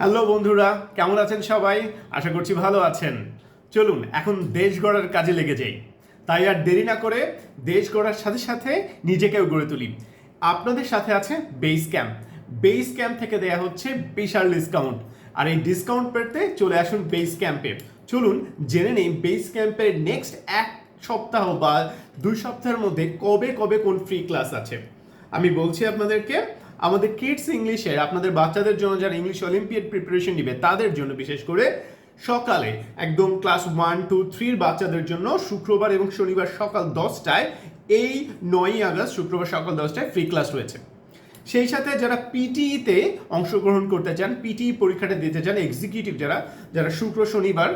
Hello বন্ধুরা, কেমন আছেন সবাই? আশা করছি ভালো আছেন। চলুন, এখন দেশ গড়ার কাজে লেগে যাই। তাই আর দেরি না করে দেশ গড়ার সাথে সাথে নিজেকেও গড়ে তুলি। আপনাদের সাথে আছে বেস ক্যাম্প বেস ক্যাম্প থেকে দেয়া হচ্ছে বিশাল ডিসকাউন্ট আর এই ডিসকাউন্ট পেতে চলে আসুন বেস ক্যাম্পে চলুন, জেনে নেই বেস ক্যাম্পের নেক্সট এক সপ্তাহ বা দুই সপ্তাহের মধ্যে কবে কবে কোন ফ্রি ক্লাস আছে। আমি বলছি আপনাদেরকে আমাদের কিডস ইংলিশের আপনাদের বাচ্চাদের জন্য যারা ইংলিশ অলিম্পিয়াড প্রিপারেশন নিবে, তাদের জন্য বিশেষ করে সকালে একদম ক্লাস ওয়ান টু থ্রির বাচ্চাদের জন্য শুক্রবার এবং শনিবার সকাল দশটায়, এই নয়ই আগস্ট, শুক্রবার সকাল দশটায় ফ্রি ক্লাস রয়েছে। সেই সাথে যারা পিটিইতে অংশগ্রহণ করতে চান পিটিই পরীক্ষাটা দিতে চান এক্সিকিউটিভ যারা যারা শুক্র, শনিবার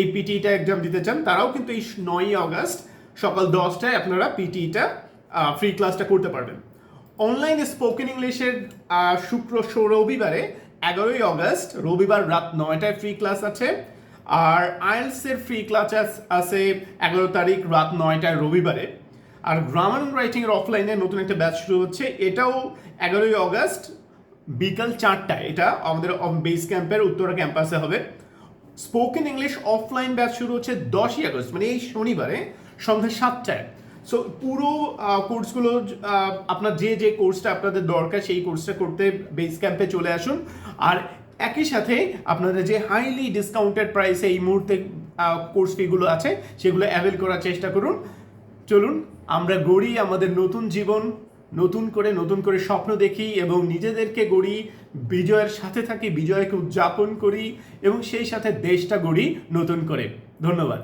এই পিটিইটা এক্সাম দিতে চান, তারাও কিন্তু এই নয়ই আগস্ট সকাল দশটায় আপনারা পিটিইটা ফ্রি ক্লাসটা করতে পারবেন। অনলাইন স্পোকেন ইংলিশের শুক্র রবিবারে এগারোই অগস্ট, রবিবার রাত নয়টায় ফ্রি ক্লাস আছে। আর আইএলসের ফ্রি ক্লাস আছে এগারো তারিখ রাত নয়টায় রবিবারে। আর গ্রামার অ্যান্ড রাইটিং এর অফলাইনে নতুন একটা ব্যাচ শুরু হচ্ছে। এটাও এগারোই অগস্ট, বিকাল চারটায়। এটা আমাদের বেস ক্যাম্পের উত্তরা ক্যাম্পাসে হবে। স্পোকেন ইংলিশ অফলাইন ব্যাচ শুরু হচ্ছে দশই আগস্ট মানে এই শনিবারে সন্ধ্যা সাতটায়। সো পুরো কোর্সগুলো আপনার যে যে কোর্সটা আপনাদের দরকার, সেই কোর্সটা করতে বেস ক্যাম্পে চলে আসুন। আর একই সাথে আপনাদের যে হাইলি ডিসকাউন্টেড প্রাইসে এই মুহূর্তে কোর্স ফিগুলো আছে, সেগুলো অ্যাভেল করার চেষ্টা করুন। চলুন, আমরা গড়ি আমাদের নতুন জীবন, নতুন করে নতুন করে স্বপ্ন দেখি এবং নিজেদেরকে গড়ি, বিজয়ের সাথে থাকি, বিজয়কে উদযাপন করি এবং সেই সাথে দেশটা গড়ি নতুন করে। ধন্যবাদ।